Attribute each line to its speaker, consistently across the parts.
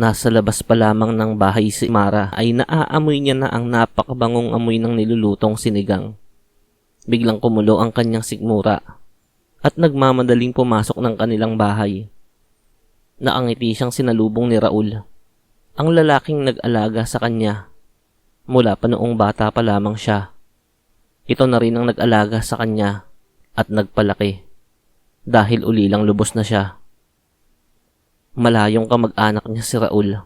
Speaker 1: Nasa labas pa lamang ng bahay si Mara ay naaamoy niya na ang napakabangong amoy ng nilulutong sinigang. Biglang kumulo ang kanyang sikmura at nagmamadaling pumasok ng kanilang bahay. Naangiti siyang sinalubong ni Raul, ang lalaking nag-alaga sa kanya. Mula pa noong bata pa lamang siya. Ito na rin ang nag-alaga sa kanya at nagpalaki. Dahil ulilang lubos na siya. Malayong kamag-anak niya si Raul.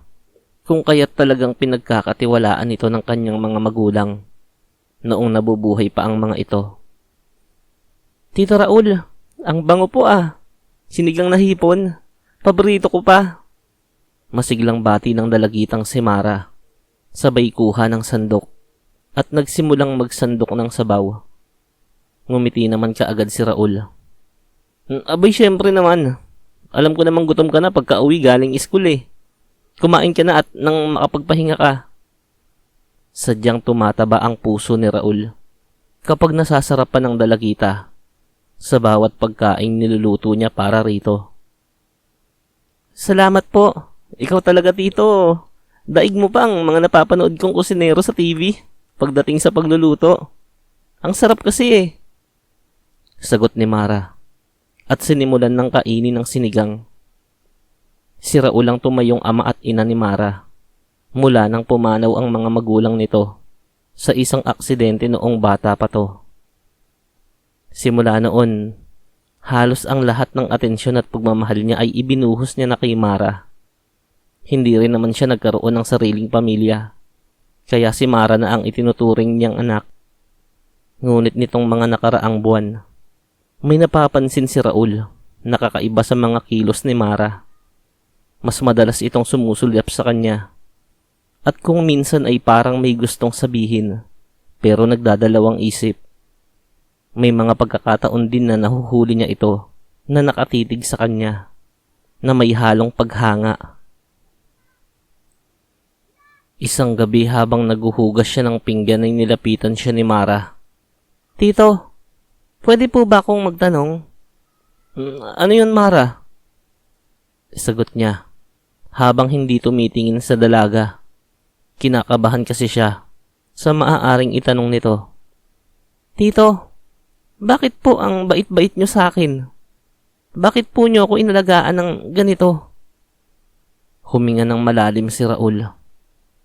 Speaker 1: Kung kaya't talagang pinagkakatiwalaan ito ng kanyang mga magulang noong nabubuhay pa ang mga ito. Tito Raul, ang bango po ah. Sinigang na hipon. Paborito ko pa. Masiglang bati ng dalagitang si Mara. Sabay kuha ng sandok at nagsimulang magsandok ng sabaw. Ngumiti naman kaagad si Raul. "Mm, Abay, syempre naman. Alam ko namang gutom ka na pagka uwi galing school eh. Kumain ka na at nang makapagpahinga ka. Sadyang tumataba ang puso ni Raul kapag nasasarapan ng dalagita sa bawat pagkain niluluto niya para rito. Salamat po. Ikaw talaga tito. Daig mo pa ang mga napapanood kong kusinero sa TV pagdating sa pagluluto. Ang sarap kasi eh. Sagot ni Mara at sinimulan ng kainin ng sinigang. Si Raul ang tumayong ama at ina ni Mara mula nang pumanaw ang mga magulang nito sa isang aksidente noong bata pa to. Simula noon, halos ang lahat ng atensyon at pagmamahal niya ay ibinuhos niya na kay Mara. Hindi rin naman siya nagkaroon ng sariling pamilya, kaya si Mara na ang itinuturing niyang anak. Ngunit nitong mga nakaraang buwan, may napapansin si Raul na kakaiba sa mga kilos ni Mara. Mas madalas itong sumusulyap sa kanya. At kung minsan ay parang may gustong sabihin, pero nagdadalawang isip. May mga pagkakataon din na nahuhuli niya ito na nakatitig sa kanya, na may halong paghanga. Isang gabi habang naguhugas siya ng pinggan ay nilapitan siya ni Mara. Tito, pwede po ba akong magtanong? "Mm, Ano yun, Mara? Sagot niya, habang hindi tumitingin sa dalaga. Kinakabahan kasi siya sa maaaring itanong nito. Tito, bakit po ang bait-bait niyo sa akin? Bakit po niyo ako inalagaan ng ganito? Huminga ng malalim si Raul.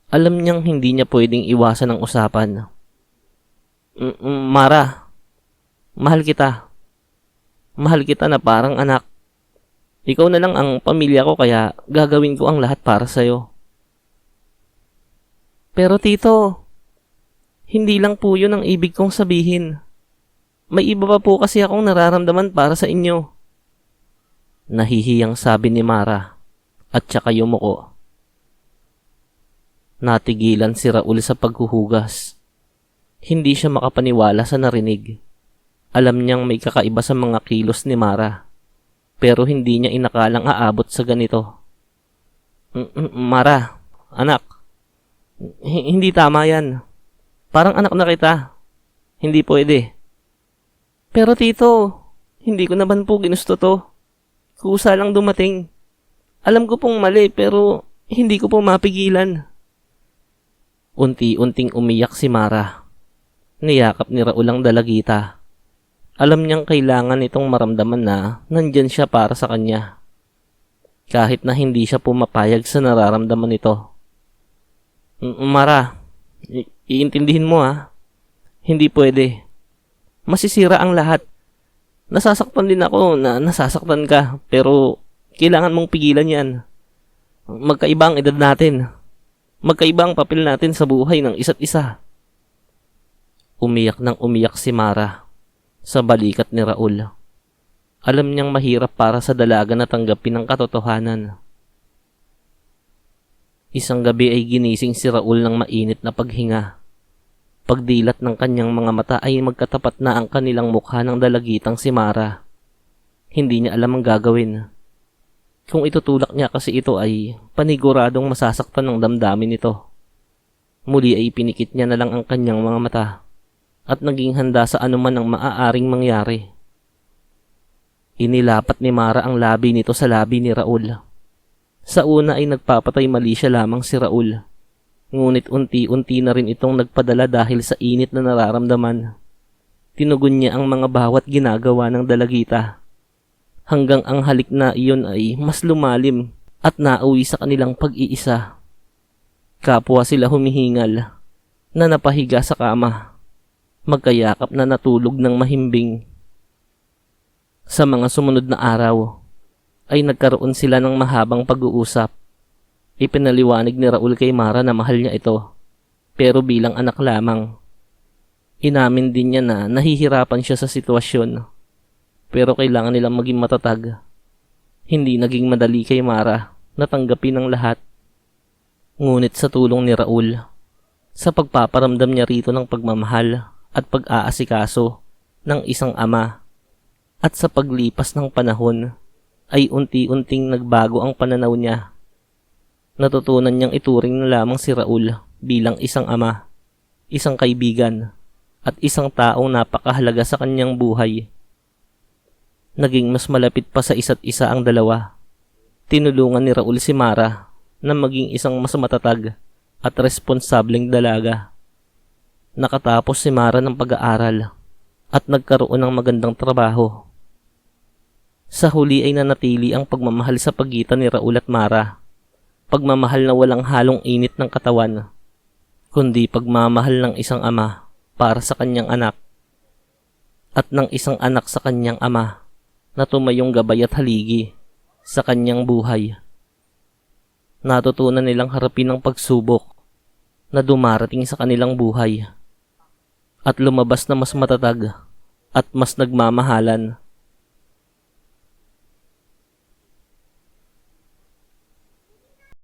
Speaker 1: Alam niyang hindi niya pwedeng iwasan ang usapan. "Mm, mm, Mara, mahal kita. Mahal kita na parang anak. Ikaw na lang ang pamilya ko kaya gagawin ko ang lahat para sa'yo. Pero tito, hindi lang po yun ang ibig kong sabihin. May iba pa po kasi akong nararamdaman para sa inyo. Nahihiyang sabi ni Mara at saka yumuko. Natigilan si Raul sa paghuhugas. Hindi siya makapaniwala sa narinig. Alam niyang may kakaiba sa mga kilos ni Mara. Pero hindi niya inakalang aabot sa ganito. "Mm, mm, Mara, anak. Hindi tama yan. Parang anak na kita. Hindi pwede. Pero tito, hindi ko naman po ginusto to. Kusa lang dumating. Alam ko pong mali pero hindi ko po mapigilan. Unti-unting umiyak si Mara. Niyakap ni Raul ang dalagita. Alam niyang kailangan itong maramdaman na nandyan siya para sa kanya. Kahit na hindi siya pumapayag sa nararamdaman nito. "Mm, Mara, i- iintindihin mo ha. Hindi pwede. Masisira ang lahat. Nasasaktan din ako na nasasaktan ka, pero kailangan mong pigilan yan. Magkaiba ang edad natin. Magkaiba ang papel natin sa buhay ng isa't isa. Umiyak ng umiyak si Mara sa balikat ni Raul. Alam niyang mahirap para sa dalaga na tanggapin ang katotohanan. Isang gabi ay ginising si Raul ng mainit na paghinga. Pagdilat ng kanyang mga mata ay magkatapat na ang kanilang mukha ng dalagitang si Mara. Hindi niya alam ang gagawin. Kung itutulak niya kasi ito ay paniguradong masasaktan ng damdamin nito. Muli ay pinikit niya na lang ang kanyang mga mata at naging handa sa anuman ang maaaring mangyari. Inilapat ni Mara ang labi nito sa labi ni Raul. Sa una ay nagpapatay mali siya lamang si Raul. Ngunit unti-unti na rin itong nagpadala dahil sa init na nararamdaman. Tinugon niya ang mga bawat ginagawa ng dalagita. Hanggang ang halik na iyon ay mas lumalim at nauwi sa kanilang pag-iisa. Kapwa sila humihingal na napahiga sa kama. Magkayakap na natulog ng mahimbing. Sa mga sumunod na araw, ay nagkaroon sila ng mahabang pag-uusap. Ipinaliwanag ni Raul kay Mara na mahal niya ito, pero bilang anak lamang. Inamin din niya na nahihirapan siya sa sitwasyon, pero kailangan nilang maging matatag. Hindi naging madali kay Mara na tanggapin ang lahat. Ngunit sa tulong ni Raul, sa pagpaparamdam niya rito ng pagmamahal at pag-aasikaso ng isang ama, at sa paglipas ng panahon, ay unti-unting nagbago ang pananaw niya. Natutunan niyang ituring na lamang si Raul bilang isang ama, isang kaibigan, at isang taong napakahalaga sa kanyang buhay. Naging mas malapit pa sa isa't isa ang dalawa. Tinulungan ni Raul si Mara na maging isang mas matatag at responsableng dalaga. Nakatapos si Mara ng pag-aaral at nagkaroon ng magandang trabaho. Sa huli ay nanatili ang pagmamahal sa pagitan ni Raul at Mara. Pagmamahal na walang halong init ng katawan, kundi pagmamahal ng isang ama para sa kanyang anak at ng isang anak sa kanyang ama na tumayong gabay at haligi sa kanyang buhay. Natutunan nilang harapin ang pagsubok na dumarating sa kanilang buhay at lumabas na mas matatag at mas nagmamahalan